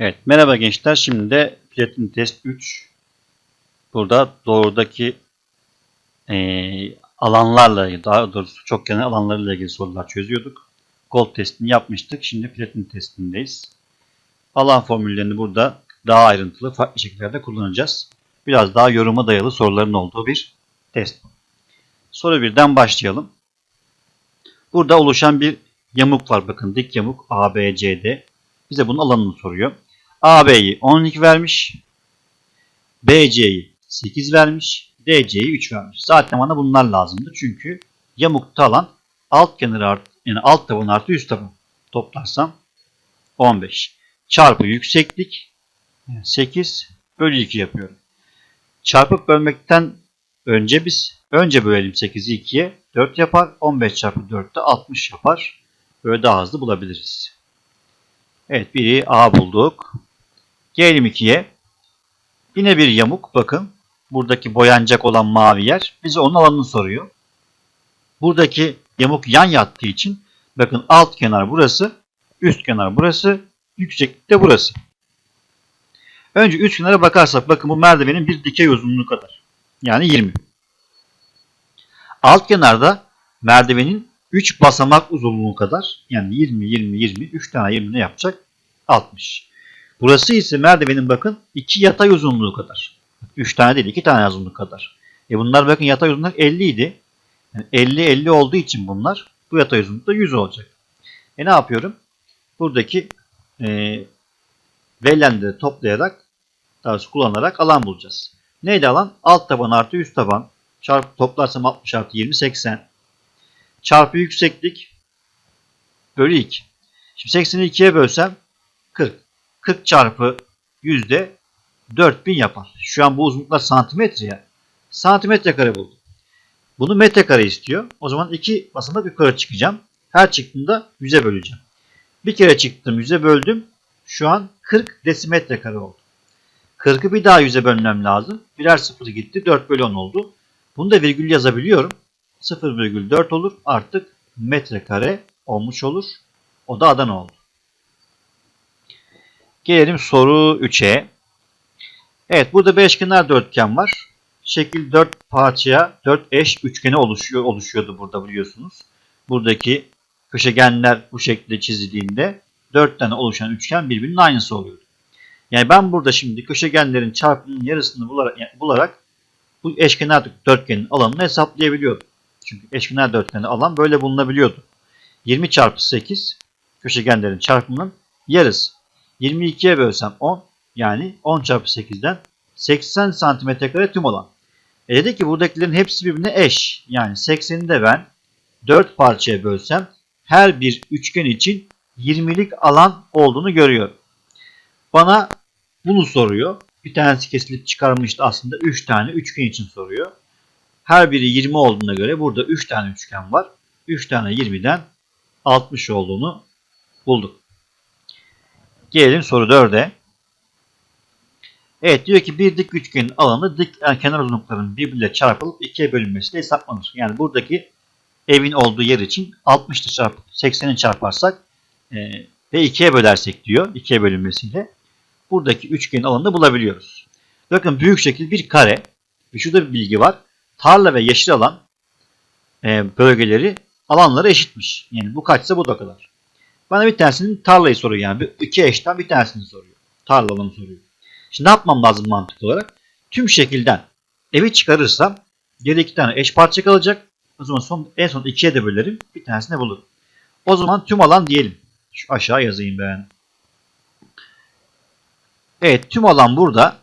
Evet, merhaba gençler. Şimdi de Platin Test 3. Burada doğrudaki eee, alanlarla, daha doğrusu çok genel alanlarıyla ilgili sorular çözüyorduk. Gold testini yapmıştık. Şimdi Platin testindeyiz. Alan formüllerini burada daha ayrıntılı, farklı şekillerde kullanacağız. Biraz daha yoruma dayalı soruların olduğu bir test. Soru birden başlayalım. Burada oluşan bir yamuk var. Bakın dik yamuk ABCD. Bize bunun alanını soruyor. AB'yi 12 vermiş. BC'yi 8 vermiş. DC'yi 3 vermiş. Zaten bana bunlar lazımdı. Çünkü yamukta alan alt kenarı artı, yani alt taban artı üst taban toplarsam 15. Çarpı yükseklik yani 8 bölü 2 yapıyorum. Çarpıp bölmekten önce biz önce bölelim 8'i 2'ye 4 yapar. 15 çarpı 4 de 60 yapar. Böyle daha hızlı bulabiliriz. Evet biri A bulduk. Gelelim 2'ye. Yine bir yamuk bakın. Buradaki boyanacak olan mavi yer bize onun alanını soruyor. Buradaki yamuk yan yattığı için bakın alt kenar burası, üst kenar burası, yükseklik de burası. Önce üst kenara bakarsak bakın bu merdivenin bir dikey uzunluğu kadar. Yani 20. Alt kenarda merdivenin 3 basamak uzunluğu kadar. Yani 20, 20, 20. 3 tane 20 ne yapacak? 60. Burası ise merdivenin bakın 2 yatay uzunluğu kadar. 3 tane değil 2 tane uzunluk kadar. E bunlar bakın yatay uzunluk 50 idi. Yani 50 50 olduğu için bunlar bu yatay uzunluk da 100 olacak. E ne yapıyorum? Buradaki e, verilenleri toplayarak daha kullanarak alan bulacağız. Neydi alan? Alt taban artı üst taban çarpı toplarsam 60 artı 20 80 çarpı yükseklik bölü 2. Şimdi 80'i 2'ye bölsem 40. 40 çarpı yüzde 4000 yapar. Şu an bu uzunluklar santimetre ya. Santimetre kare buldum. Bunu metrekare istiyor. O zaman iki basamak yukarı çıkacağım. Her çıktığında 100'e böleceğim. Bir kere çıktım 100'e böldüm. Şu an 40 desimetre kare oldu. 40'ı bir daha 100'e bölmem lazım. Birer sıfır gitti. 4 bölü 10 oldu. Bunu da virgül yazabiliyorum. 0,4 olur. Artık metrekare olmuş olur. O da Adana oldu. Gelelim soru 3'e. Evet burada beşkenar dörtgen var. Şekil 4 parçaya 4 eş üçgeni oluşuyor oluşuyordu burada biliyorsunuz. Buradaki köşegenler bu şekilde çizildiğinde 4 tane oluşan üçgen birbirinin aynısı oluyordu. Yani ben burada şimdi köşegenlerin çarpımının yarısını bularak, yani bularak bu eşkenar dörtgenin alanını hesaplayabiliyordum. Çünkü eşkenar dörtgenin alan böyle bulunabiliyordu. 20 çarpı 8 köşegenlerin çarpımının yarısı. 22'ye bölsem 10 yani 10 çarpı 8'den 80 santimetre kare tüm alan. E dedi ki buradakilerin hepsi birbirine eş. Yani 80'i de ben 4 parçaya bölsem her bir üçgen için 20'lik alan olduğunu görüyorum. Bana bunu soruyor. Bir tanesi kesilip çıkarmıştı aslında 3 tane üçgen için soruyor. Her biri 20 olduğuna göre burada 3 tane üçgen var. 3 tane 20'den 60 olduğunu bulduk. Gelelim soru 4'e. Evet diyor ki bir dik üçgenin alanı dik yani kenar uzunluklarının birbirine çarpılıp ikiye bölünmesiyle hesaplanır. Yani buradaki evin olduğu yer için 60'ı çarpıp 80'i çarparsak e, ve ikiye bölersek diyor ikiye bölünmesiyle buradaki üçgenin alanını bulabiliyoruz. Bakın büyük şekil bir kare ve şurada bir bilgi var. Tarla ve yeşil alan e, bölgeleri alanları eşitmiş. Yani bu kaçsa bu da kadar. Bana bir tanesinin tarlayı soruyor yani. iki eşten bir tanesini soruyor. Tarla alanı soruyor. Şimdi ne yapmam lazım mantık olarak? Tüm şekilden evi çıkarırsam geri iki tane eş parça kalacak. O zaman son, en son ikiye de bölerim. Bir tanesini bulurum. O zaman tüm alan diyelim. Şu aşağı yazayım ben. Evet tüm alan burada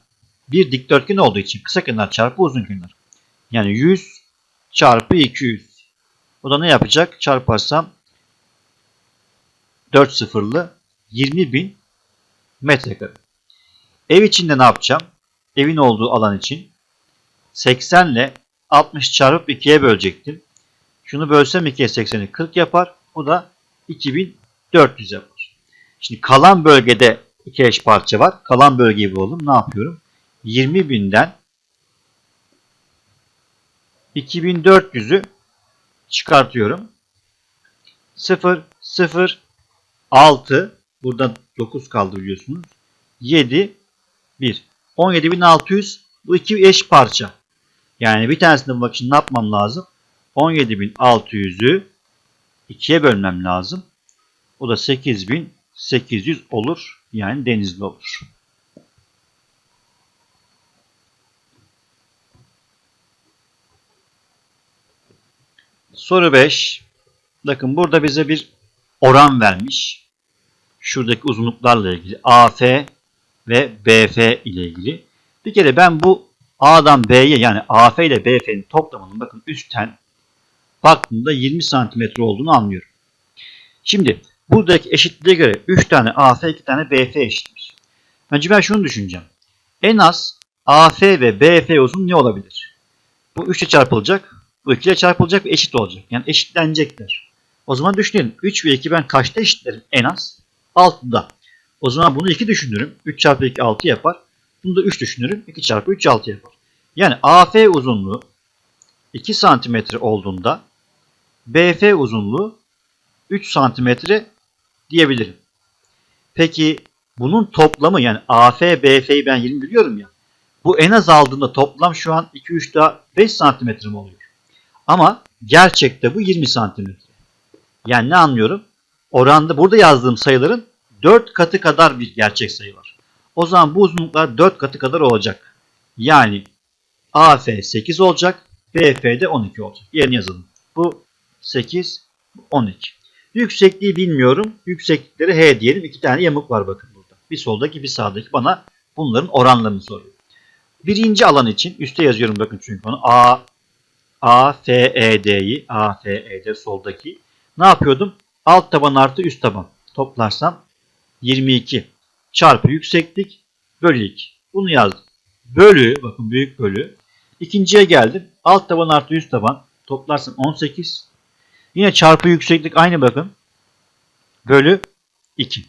bir dikdörtgen olduğu için kısa kenar çarpı uzun kenar. Yani 100 çarpı 200. O da ne yapacak? Çarparsam 4 sıfırlı 20.000 metrekare. Ev içinde ne yapacağım? Evin olduğu alan için 80 ile 60 çarpıp 2'ye bölecektim. Şunu bölsem 2'ye 80'i 40 yapar. Bu da 2400 yapar. Şimdi kalan bölgede iki eş parça var. Kalan bölgeyi bulalım. Ne yapıyorum? 20.000'den 2400'ü çıkartıyorum. 0, 0, 6 burada 9 kaldı biliyorsunuz. 7, 1. 17.600 bu iki eş parça. Yani bir tanesini bulmak için ne yapmam lazım? 17.600'ü 2'ye bölmem lazım. O da 8.800 olur. Yani denizli olur. Soru 5. Bakın burada bize bir oran vermiş. Şuradaki uzunluklarla ilgili. AF ve BF ile ilgili. Bir kere ben bu A'dan B'ye yani AF ile BF'nin toplamının bakın üstten baktığımda 20 santimetre olduğunu anlıyorum. Şimdi buradaki eşitliğe göre 3 tane AF 2 tane BF eşitmiş. Önce ben şunu düşüneceğim. En az AF ve BF uzun ne olabilir? Bu 3 ile çarpılacak. Bu 2 ile çarpılacak ve eşit olacak. Yani eşitlenecekler. O zaman düşünelim. 3 ve 2 ben kaçta eşitlerim? En az 6'da. O zaman bunu 2 düşünürüm. 3 çarpı 2 6 yapar. Bunu da 3 düşünürüm. 2 çarpı 3 6 yapar. Yani AF uzunluğu 2 santimetre olduğunda BF uzunluğu 3 santimetre diyebilirim. Peki bunun toplamı yani AF, BF'yi ben 20 biliyorum ya. Bu en az aldığında toplam şu an 2, 3 daha 5 santimetre oluyor? Ama gerçekte bu 20 santimetre. Yani ne anlıyorum? Oranda burada yazdığım sayıların 4 katı kadar bir gerçek sayı var. O zaman bu uzunluklar 4 katı kadar olacak. Yani AF 8 olacak, BF de 12 olacak. Yerini yazalım. Bu 8, 12. Yüksekliği bilmiyorum. Yükseklikleri H diyelim. İki tane yamuk var bakın burada. Bir soldaki bir sağdaki bana bunların oranlarını soruyor. Birinci alan için üstte yazıyorum bakın çünkü onu. A, A, F, E, D'yi. A, F, E, D soldaki. Ne yapıyordum? Alt taban artı üst taban. Toplarsam 22 çarpı yükseklik bölü 2. Bunu yazdım. Bölü, bakın büyük bölü. İkinciye geldim. Alt taban artı üst taban. Toplarsam 18. Yine çarpı yükseklik aynı bakın. Bölü 2.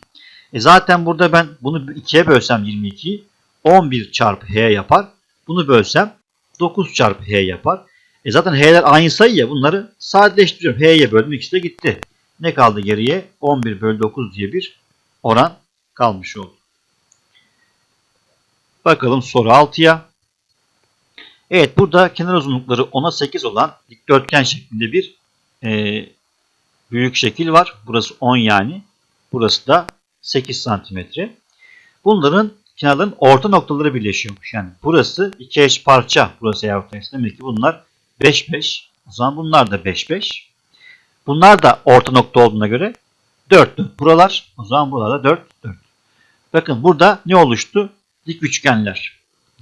E zaten burada ben bunu 2'ye bölsem 22'yi 11 çarpı h yapar. Bunu bölsem 9 çarpı h yapar. E zaten h'ler aynı sayı ya bunları sadeleştiriyorum. h'ye böldüm ikisi de gitti. Ne kaldı geriye? 11 bölü 9 diye bir oran kalmış oldu. Bakalım soru 6'ya. Evet burada kenar uzunlukları 10'a 8 olan dikdörtgen şeklinde bir e, büyük şekil var. Burası 10 yani. Burası da 8 santimetre. Bunların kenarların orta noktaları birleşiyormuş. Yani burası iki eş parça. Burası eğer ortaysa demek ki bunlar 5 5. O zaman bunlar da 5 5. Bunlar da orta nokta olduğuna göre 4 4. Buralar o zaman buralarda 4 4. Bakın burada ne oluştu? Dik üçgenler.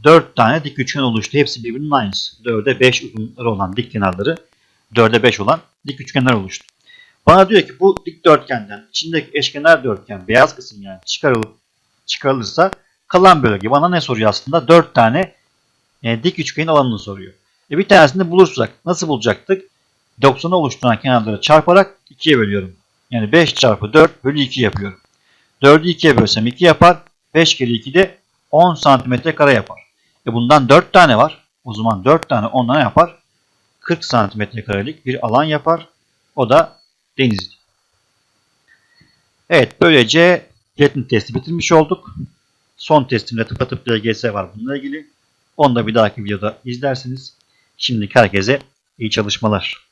4 tane dik üçgen oluştu. Hepsi birbirinin aynısı. 4'e 5 uzunlukları olan dik kenarları 4'e 5 olan dik üçgenler oluştu. Bana diyor ki bu dikdörtgenden içindeki eşkenar dörtgen beyaz kısım yani çıkarılıp çıkarılırsa kalan bölge bana ne soruyor aslında? 4 tane e, dik üçgenin alanını soruyor. E, bir tanesini bulursak nasıl bulacaktık? 90'ı oluşturan kenarları çarparak 2'ye bölüyorum. Yani 5 çarpı 4 bölü 2 yapıyorum. 4'ü 2'ye bölsem 2 yapar. 5 kere 2 de 10 santimetre kare yapar. E bundan 4 tane var. O zaman 4 tane 10 tane yapar. 40 santimetre karelik bir alan yapar. O da Denizli. Evet böylece platin testi bitirmiş olduk. Son testimde tıpatıp LGS var bununla ilgili. Onu da bir dahaki videoda izlersiniz. Şimdilik herkese iyi çalışmalar.